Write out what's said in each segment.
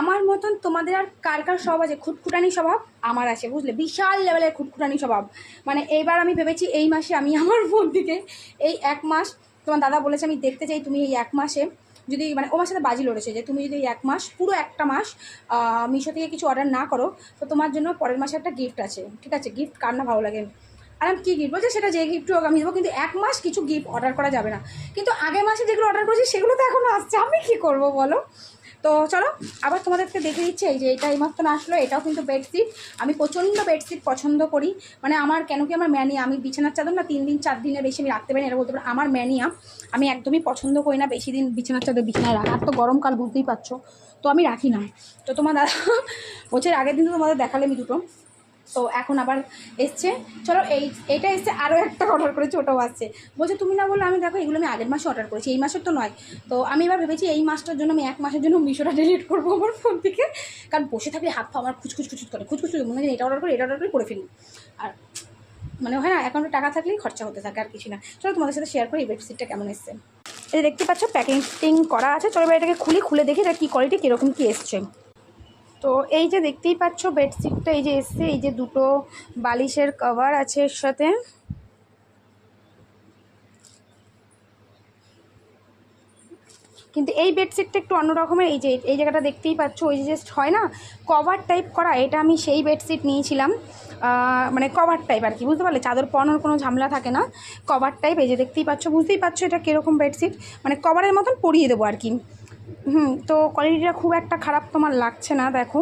আমার মতন তোমাদের আর কার কার স্বভাব আছে? খুটখুটানি স্বভাব আমার আছে, বুঝলে? বিশাল লেভেলের খুটখুটানি স্বভাব। মানে এইবার আমি ভেবেছি এই মাসে আমি আমার বোন দিকে এই এক মাস, তোমার দাদা বলেছে আমি দেখতে চাই তুমি এই এক মাসে যদি মানে ও আমার সাথে বাজি লড়েছে যে তুমি যদি এক মাস, পুরো একটা মাস মিশো থেকে কিছু অর্ডার না করো, তো তোমার জন্য পরের মাসে একটা গিফট আছে, ঠিক আছে? গিফট কার না ভালো লাগে? আর আমি কী গিফট বলছে সেটা যে গিফট হোক, আমি দেবো, কিন্তু এক মাস কিছু গিফট অর্ডার করা যাবে না। কিন্তু আগের মাসে যেগুলো অর্ডার করেছি, সেগুলো তো এখনও আসছে। আমি কী করব বলো? তো চলো, আবার তোমাদেরকে দেখে দিচ্ছি, এই যে এটা এইমাত্র আসলো, এটাও কিন্তু বেডশিট আমি প্রচণ্ড বেডশিট পছন্দ করি। মানে আমার কেন কি আমার ম্যানিয়া আমি বিছানার চাদর না তিন দিন, চার দিনের বেশি আমি রাখতে পারি এটা বলতে পারি, আমার ম্যানিয়া আমি একদমই পছন্দ করি না বেশি দিন বিছানার চাদর, বিছানায় রাখা। আর তো গরমকাল, বুঝতেই পারছ। তো আমি রাখি না। তো তোমার দাদা বছর আগের দিন তো তোমাদের দেখালে আমি দুটো। তো এখন আবার এসছে। চলো এই এটা এসছে আরও একটা অর্ডার করেছি, ওটাও আসছে। বলছে, তুমি না বললে আমি দেখো এগুলো আমি আগের মাসে অর্ডার করেছি, এই মাসের তো নয়। তো আমি এবার ভেবেছি এই মাসটার জন্য আমি এক মাসের জন্য মিশোটা ডিলিট করব আমার ফোন থেকে। কারণ বসে থাকলে হাত পা আমার খুচখুচ খুচুচ করে, খুচখুচ মনে হয় এটা অর্ডার করি, এটা অর্ডার করে করে ফেলি। আর মানে হয় না অ্যাকাউন্টে টাকা থাকলেই খরচা হতে থাকে, আর কিছু না। চলো তোমাদের সাথে শেয়ার করি এই ওয়েবসাইটটা কেমন এসছে। যে দেখতে পাচ্ছ প্যাকিং করা আছে। চলো এবার এটাকে খুলি, খুলে দেখি এটা কী কোয়ালিটি কীরকম কী এসছে। তো এই যে দেখতেই পাচ্ছ বেডশিটটা এই যে এসছে, এই যে দুটো বালিশের কভার আছে এর সাথে। কিন্তু এই বেডশিটটা একটু অন্য রকমের, এই যে এই জায়গাটা দেখতেই পাচ্ছ, ওই যে জাস্ট হয় না কভার টাইপ করা, এটা আমি সেই বেডশিট নিয়েছিলাম। মানে কভার টাইপ আর কি, বুঝতে পারলে? চাদর পরানোর কোনো ঝামেলা থাকে না। কভার টাইপ এই যে দেখতেই পাচ্ছ, বুঝতেই পারছ এটা কীরকম বেডশিট মানে কভারের মতন পরিয়ে দেবো আর কি। হুম, তো কোয়ালিটিটা খুব একটা খারাপ তোমার লাগছে না, দেখো।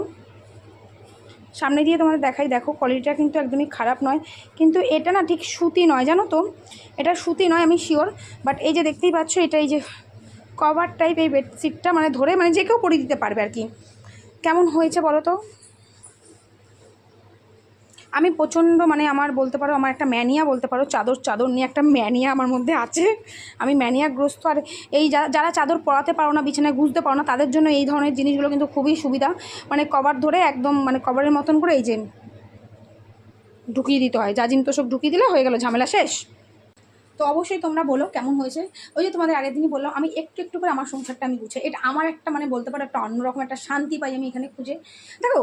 সামনে দিয়ে তোমাদের দেখাই, দেখো কোয়ালিটিটা কিন্তু একদমই খারাপ নয়। কিন্তু এটা না ঠিক সুতি নয়, জানো তো? এটা সুতি নয়, আমি শিওর বাট এই যে দেখতেই পাচ্ছ, এটা এই যে কভার টাইপ এই বেডশিটটা মানে ধরে মানে যে কেউ পরিয়ে দিতে পারবে আর কি। কেমন হয়েছে বলো তো? আমি প্রচণ্ড মানে আমার বলতে পারো, আমার একটা ম্যানিয়া বলতে পারো, চাদর চাদর নিয়ে একটা ম্যানিয়া আমার মধ্যে আছে। আমি ম্যানিয়াগ্রস্ত আর এই যা- যারা চাদর পরাতে পারো না, বিছানায় গুঁজতে পারো না, তাদের জন্য এই ধরনের জিনিসগুলো কিন্তু খুবই সুবিধা। মানে কভার ধরে একদম মানে কভারের মতন করে এই যে ঢুকিয়ে দিতে হয়। যা জিনিস তো সব ঢুকিয়ে দিলে হয়ে গেল, ঝামেলা শেষ। তো অবশ্যই তোমরা বলো কেমন হয়েছে। ওই যে তোমাদের আগের দিনই বললাম, আমি একটু একটু করে আমার সংসারটা আমি গুছাই এটা আমার একটা মানে বলতে পারো একটা অন্যরকম একটা শান্তি পাই আমি এখানে খুঁজে। দেখো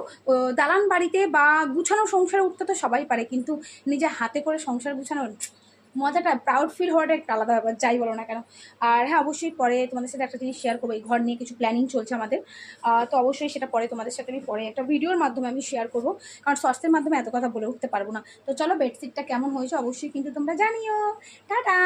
দালান বাড়িতে বা গুছানো সংসার উঠতে তো সবাই পারে, কিন্তু নিজে হাতে করে সংসার গুছানোর মজাটা প্রাউড ফিল হওয়াটা একটা আলাদা ব্যাপার, যাই বলো না কেন। আর হ্যাঁ অবশ্যই পরে তোমাদের সাথে একটা জিনিস শেয়ার করব, এই ঘর নিয়ে কিছু প্ল্যানিং চলছে আমাদের। তো অবশ্যই সেটা পরে তোমাদের সাথে আমি পরে একটা ভিডিওর মাধ্যমে আমি শেয়ার করব, কারণ স্বাস্থ্যের মাধ্যমে এত কথা বলে উঠতে পারব না। তো চলো বেডশিটটা কেমন হয়েছে অবশ্যই কিন্তু তোমরা জানিও। টাটা!